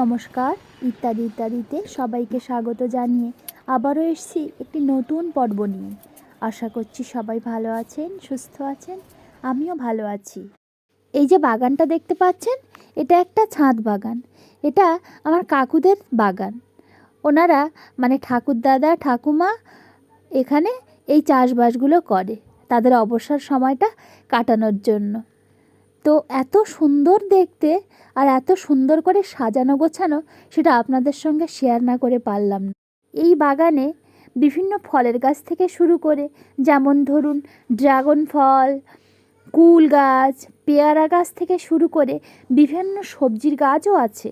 নমস্কার, ইত্যাদি, ইত্যাদিতে সবাইকে স্বাগত জানিয়ে আবারও এসেছি একটি নতুন পর্ব নিয়ে। আশা করছি সবাই ভালো আছেন, সুস্থ আছেন, আমিও ভালো আছি। এই যে বাগানটা দেখতে পাচ্ছেন, এটা একটা ছাদ বাগান। এটা আমার কাকুদের বাগান। ওনারা মানে ঠাকুরদাদা ঠাকুমা এখানে এই চাষবাসগুলো করে। তাদের অবসর সময়টা কাটানোর জন্য। তো এত সুন্দর দেখতে আর এত সুন্দর করে সাজানো গোছানো সেটা আপনাদের সঙ্গে শেয়ার না করে পারলাম না। এই বাগানে বিভিন্ন ফলের গাছ থেকে শুরু করে যেমন ধরুন ড্রাগন ফল, কুল গাছ, পেয়ারা গাছ থেকে শুরু করে বিভিন্ন সবজির গাছও আছে।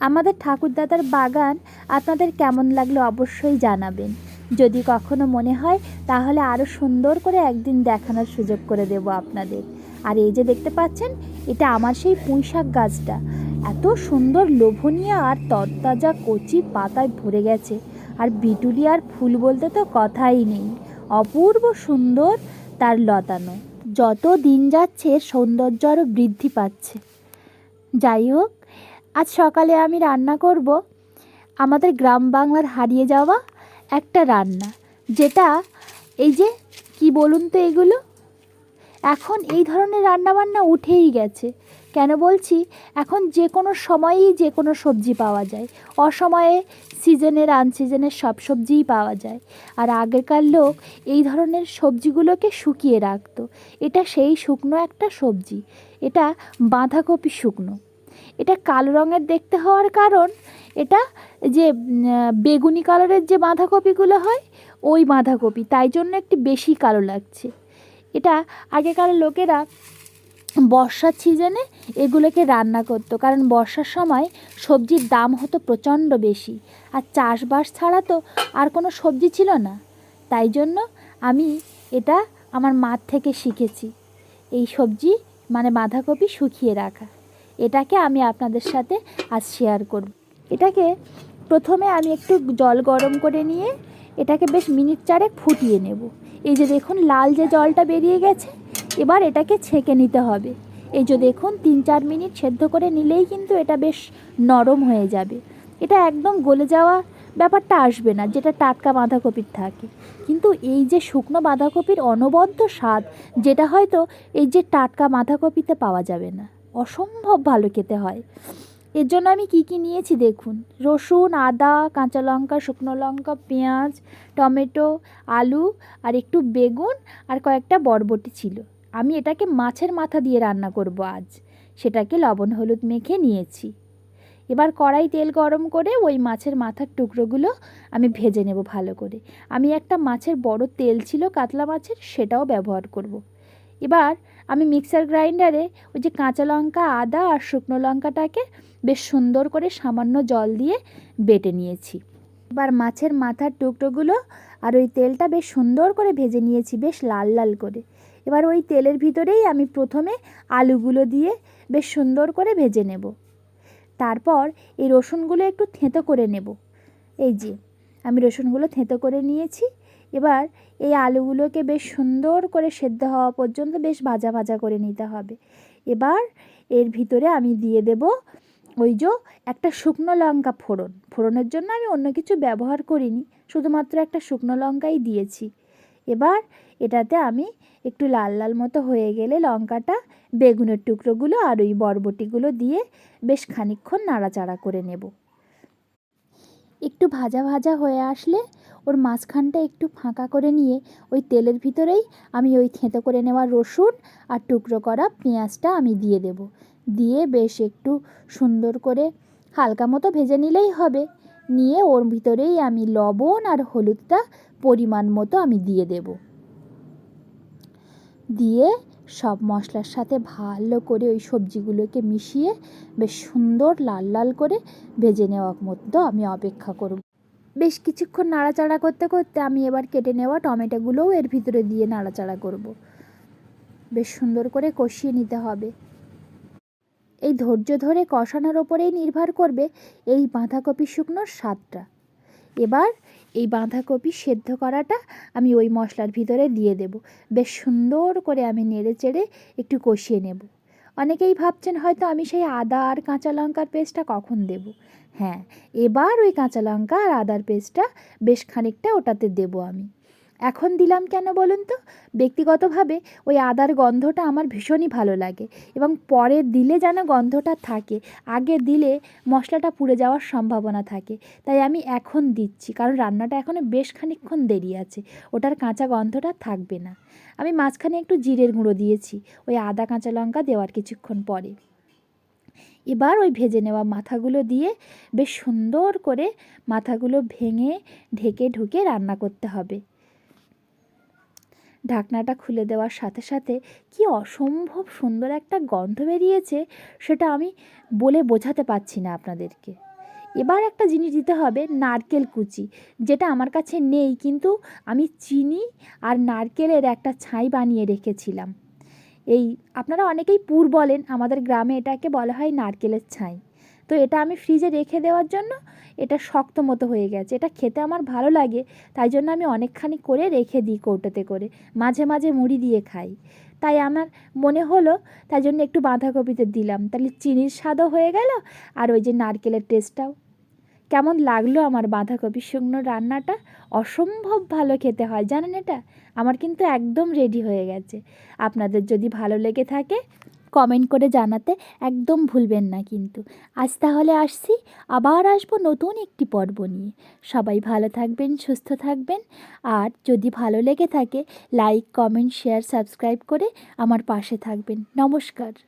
আমাদের ঠাকুরদাদার বাগান আপনাদের কেমন লাগল অবশ্যই জানাবেন। যদি কখনো মনে হয় তাহলে আরও সুন্দর করে একদিন দেখানোর সুযোগ করে দেব আপনাদের। আর এই যে দেখতে পাচ্ছেন, এটা আমার সেই পুঁই শাক গাছটা। এত সুন্দর লোভনীয় আর তরতাজা কচি পাতায় ভরে গেছে। আর বিটুলি আর ফুল বলতে তো কথাই নেই। অপূর্ব সুন্দর তার লতানো। যত দিন যাচ্ছে, সৌন্দর্য আরও বৃদ্ধি পাচ্ছে। যাই হোক, আজ সকালে আমি রান্না করব। আমাদের গ্রাম বাংলার হারিয়ে যাওয়া একটা রান্না, যেটা এই যে, কি বলুন তো এগুলো? এখন এই ধরনের রান্নাবান্না উঠেই গেছে। কেন বলছি? এখন যে কোনো সময়েই যে কোনো সবজি পাওয়া যায়। অসময়ে সিজনের, আনসিজনের সব সবজিই পাওয়া যায়। আর আগেকার লোক এই ধরনের সবজিগুলোকে শুকিয়ে রাখতো। এটা সেই শুকনো একটা সবজি। এটা বাঁধাকপি শুকনো। এটা কালো রঙের দেখতে হওয়ার কারণ, এটা যে বেগুনি কালারের যে বাঁধাকপিগুলো হয়, ওই বাঁধাকপি। তাই জন্য একটু বেশি কালো লাগছে। এটা আগেকার লোকেরা বর্ষার সিজনে এগুলোকে রান্না করতো, কারণ বর্ষার সময় সবজির দাম হতো প্রচণ্ড বেশি। আর চাষবাস ছাড়া তো আর কোনো সবজি ছিল না। তাই জন্য আমি এটা আমার মার থেকে শিখেছি। এই সবজি মানে বাঁধাকপি শুকিয়ে রাখা। এটাকে আমি আপনাদের সাথে আজ শেয়ার করব। এটাকে প্রথমে আমি একটু জল গরম করে নিয়ে এটাকে বেশ মিনিট চারেক ফুটিয়ে নেব। এই যে দেখুন, লাল যে জলটা বেরিয়ে গেছে, এবার এটাকে ছেঁকে নিতে হবে। এই যে দেখুন, তিন চার মিনিট সেদ্ধ করে নিলেই কিন্তু এটা বেশ নরম হয়ে যাবে। এটা একদম গলে যাওয়া ব্যাপারটা আসবে না, যেটা টাটকা বাঁধাকপির থাকে। কিন্তু এই যে শুকনো বাঁধাকপির অনবদ্য স্বাদ, যেটা হয়তো এই যে টাটকা বাঁধাকপিতে পাওয়া যাবে না। অসম্ভব ভালো খেতে হয়। এর জন্য আমি কি কি নিয়েছি দেখুন। রসুন, আদা, কাঁচা লঙ্কা, শুকনো লঙ্কা, পেঁয়াজ, টমেটো, আলু আর একটু বেগুন আর কয়েকটা বরবটি ছিল। আমি এটাকে মাছের মাথা দিয়ে রান্না করব আজ। সেটাকে লবণ হলুদ মেখে নিয়েছি। এবার কড়াই তেল গরম করে ওই মাছের মাথার টুকরোগুলো আমি ভেজে নেব ভালো করে। আমি একটা মাছের বড় তেল ছিল, কাতলা মাছের, সেটাও ব্যবহার করব। এবার আমি মিক্সার গ্রাইন্ডারে ওই যে কাঁচা লঙ্কা, আদা আর শুকনো লঙ্কাটাকে বেশ সুন্দর করে সামান্য জল দিয়ে বেটে নিয়েছি। এবার মাছের মাথার টুকরোগুলো আর ওই তেলটা বেশ সুন্দর করে ভেজে নিয়েছি, বেশ লাল লাল করে। এবার ওই তেলের ভিতরেই আমি প্রথমে আলুগুলো দিয়ে বেশ সুন্দর করে ভেজে নেব। তারপর এই রসুনগুলো একটু থেঁতো করে নেব। এই যে, আমি রসুনগুলো থেঁতো করে নিয়েছি। এবার এই আলুগুলোকে বেশ সুন্দর করে সেদ্ধ হওয়া পর্যন্ত বেশ ভাজা ভাজা করে নিতে হবে। এবার এর ভিতরে আমি দিয়ে দেব ওই যে একটা শুকনো লঙ্কা ফোড়ন। ফোড়নের জন্য আমি অন্য কিছু ব্যবহার করিনি, শুধুমাত্র একটা শুকনো লঙ্কাই দিয়েছি। এবার এটাতে আমি একটু লাল লাল মতো হয়ে গেলে লঙ্কাটা, বেগুনের টুকরোগুলো আর ওই বরবটিগুলো দিয়ে বেশ খানিকক্ষণ নাড়াচাড়া করে নেব। একটু ভাজা ভাজা হয়ে আসলে ওর মাঝখানটা একটু ফাঁকা করে নিয়ে ওই তেলের ভিতরেই আমি ওই থেঁতো করে নেওয়া রসুন আর টুকরো করা পেঁয়াজটা আমি দিয়ে দেব। দিয়ে বেশ একটু সুন্দর করে হালকা মতো ভেজে নিলেই হবে। নিয়ে ওর ভিতরেই আমি লবণ আর হলুদটা পরিমাণ মতো আমি দিয়ে দেব। দিয়ে সব মশলার সাথে ভালো করে ওই সবজিগুলোকে মিশিয়ে বেশ সুন্দর লাল লাল করে ভেজে নেওয়ার মতো আমি অপেক্ষা করব। বেশ কিছুক্ষণ নাড়াচাড়া করতে করতে আমি এবার কেটে নেওয়া টমেটোগুলোও এর ভিতরে দিয়ে নাড়াচাড়া করব। বেশ সুন্দর করে কষিয়ে নিতে হবে। এই ধৈর্য ধরে কষানোর ওপরেই নির্ভর করবে এই বাঁধাকপি শুকনোর স্বাদটা। এবার এই বাঁধাকপি সেদ্ধ করাটা আমি ওই মশলার ভিতরে দিয়ে দেব। বেশ সুন্দর করে আমি নেড়ে চেড়ে একটু কষিয়ে নেব। অনেকেই ভাবছেন হয়তো আমি সেই আদা আর কাঁচা লঙ্কার পেস্টটা কখন দেব। হ্যাঁ এবার ওই কাঁচা লঙ্কা আর আদার পেস্টটা বেশ খানিকটা ওটাতে দেবো আমি। এখন দিলাম কেন বলুন তো? ব্যক্তিগতভাবে ওই আদার গন্ধটা আমার ভীষণই ভালো লাগে এবং পরে দিলে যেন গন্ধটা থাকে, আগে দিলে মশলাটা পুড়ে যাওয়ার সম্ভাবনা থাকে। তাই আমি এখন দিচ্ছি, কারণ রান্নাটা এখনও বেশ খানিকক্ষণ দেরি আছে, ওটার কাঁচা গন্ধটা থাকবে না। আমি মাঝখানে একটু জিরের গুঁড়ো দিয়েছি, ওই আদা কাঁচা লঙ্কা দেওয়ার কিছুক্ষণ পরে। এবার ওই ভেজে নেওয়া মাথাগুলো দিয়ে বেশ সুন্দর করে মাথাগুলো ভেঙে, ঢেকে ঢুকে রান্না করতে হবে। ঢাকনাটা খুলে দেওয়ার সাথে সাথে কি অসম্ভব সুন্দর একটা গন্ধ বেরিয়েছে সেটা আমি বলে বোঝাতে পারছি না আপনাদেরকে। এবার একটা জিনিস দিতে হবে, নারকেল কুচি, যেটা আমার কাছে নেই কিন্তু আমি চিনি আর নারকেলের একটা ছাই বানিয়ে রেখেছিলাম। এই আপনারা অনেকেই পুর বলেন, আমাদের গ্রামে এটাকে বলা হয় নারকেলের ছাই। তো এটা আমি ফ্রিজে রেখে দেওয়ার জন্য এটা শক্ত মতো হয়ে গেছে। এটা খেতে আমার ভালো লাগে, তাই জন্য আমি অনেকখানি করে রেখে দিই কৌটোতে করে, মাঝে মাঝে মুড়ি দিয়ে খাই। তাই আমার মনে হলো, তাই জন্য একটু বাঁধাকপিতে দিলাম। তাহলে চিনির স্বাদও হয়ে গেল আর ওই যে নারকেলের টেস্টটাও কেমন লাগল আমার বাঁধাকপি শুকনো রান্নাটা? অসম্ভব ভালো খেতে হয়, জানেন এটা? আমার কিন্তু একদম রেডি হয়ে গেছে। আপনাদের যদি ভালো লেগে থাকে কমেন্ট করে জানাতে একদম ভুলবেন না কিন্তু। আজ তাহলে আসছি, আবার আসব নতুন একটি পর্ব নিয়ে। সবাই ভালো থাকবেন, সুস্থ থাকবেন, আর যদি ভালো লেগে থাকে লাইক কমেন্ট শেয়ার সাবস্ক্রাইব করে আমার পাশে থাকবেন। নমস্কার।